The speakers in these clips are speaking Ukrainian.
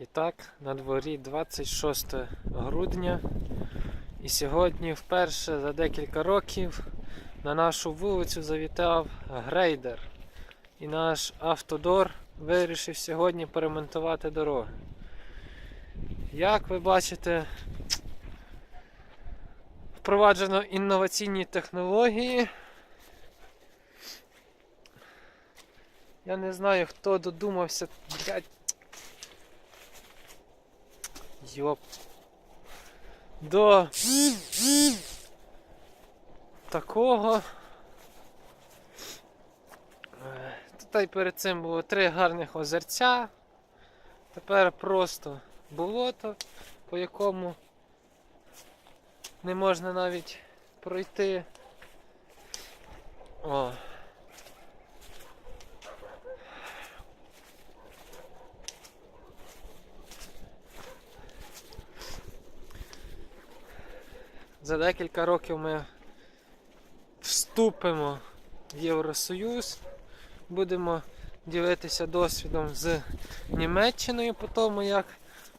І так, на дворі 26 грудня. І сьогодні вперше за декілька років на нашу вулицю завітав грейдер. І наш автодор вирішив сьогодні поремонтувати дороги. Як ви бачите, впроваджено інноваційні технології. Я не знаю, хто додумався. Блядь. Йоп. До такого. Тут і перед цим було три гарних озерця. Тепер просто болото, по якому не можна навіть пройти. О. За декілька років ми вступимо в Євросоюз, будемо ділитися досвідом з Німеччиною по тому, як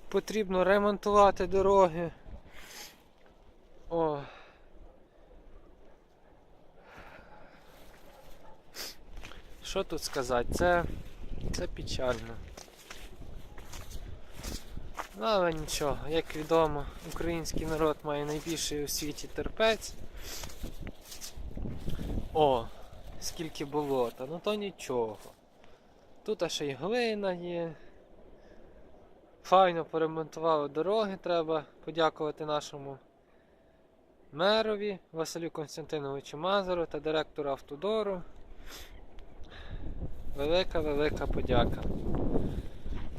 потрібно ремонтувати дороги. О. Що тут сказати? Це, це печально. Але нічого, як відомо, український народ має найбільший у світі терпець. О, скільки болота, ну то нічого. Тут ще й глина є. Файно поремонтували дороги, треба подякувати нашому мерові Василю Константиновичу Мазару та директору автодору. Велика велика подяка.